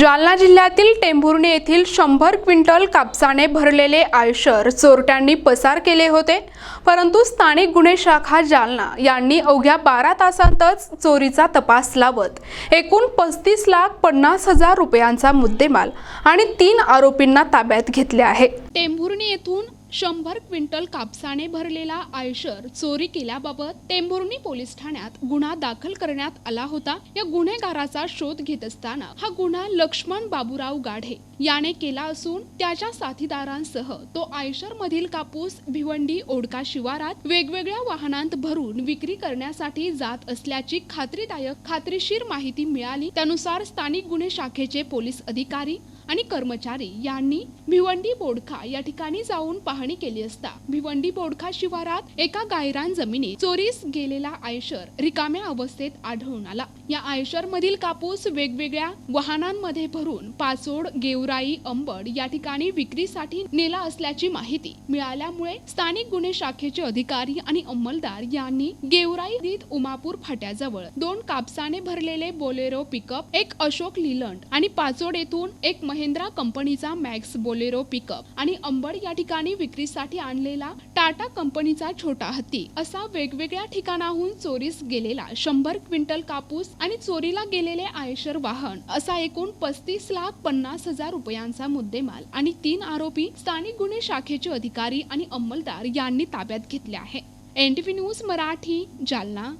जालना जिल्ह्यातील टेंभुर्णी येथील शंभर क्विंटल कापसाने भरलेले आयशर चोरट्यांनी पसार केले होते. परंतु स्थानिक गुन्हे शाखा जालना यांनी अवघ्या बारा तासांतच चोरीचा तपास लावत एकूण पस्तीस लाख पन्नास हजार रुपयांचा मुद्देमाल आणि तीन आरोपींना ताब्यात घेतले आहे. टेंभुर्णी येथून शंभर क्विंटल कापसाने भरलेला आयशर चोरी केल्याबाबत टेंभुर्णी पोलीस ठाण्यात गुन्हा दाखल करण्यात आला होता. या गुन्हेगाराचा शोध घेत असताना हा गुन्हा लक्ष्मण बाबूराव गाढे याने केला असून त्याच्या साथीदारांसह तो आयशर मधील कापूस भिवंडी ओडका शिवारात वेगवेगळ्या वाहनांत भरून विक्री करण्यासाठी जात असल्याची खात्रीदायक खात्रीशीर माहिती मिळाली. त्यानुसार स्थानिक गुन्हे शाखेचे पोलीस अधिकारी आणि कर्मचारी यांनी भिवंडी बोडखा या ठिकाणी जाऊन पाहणी केली असता. भिवंडी बोडखा शिवारात एका गायरान जमिनीत चोरीस गेलेला आयशर रिकाम्या अवस्थेत आढळून आला. या आयशर मधील कापूस वेगवेगळ्या वाहनांमध्ये भरून पाचोड गेवराई अंबड या ठिकाणी विक्रीसाठी नेला असल्याची माहिती मिळाल्यामुळे स्थानिक गुन्हे शाखेचे अधिकारी आणि अंमलदार यांनी गेवराई उमापूर फाट्याजवळ दोन कापसाने भरलेले बोलेरो पिकअप एक अशोक लिलंड आणि पाचोड येथून एक महिंद्रा कंपनीचा मॅक्स बोलेरो पिकअप आणि अंबड या ठिकाणी विक्रीसाठी आणलेला टाटा कंपनीचा छोटा हत्ती असा वेगवेगळ्या ठिकाणाहून चोरीस गेलेला शंभर क्विंटल कापूस आणि चोरीला गेलेले आयशर वाहन असा एकूण पस्तीस लाख पन्नास हजार रुपयांचा मुद्देमाल आणि तीन आरोपी स्थानिक गुन्हे शाखेचे अधिकारी आणि अंमलदार यांनी ताब्यात घेतले आहे. NTV news Marathi Jalna.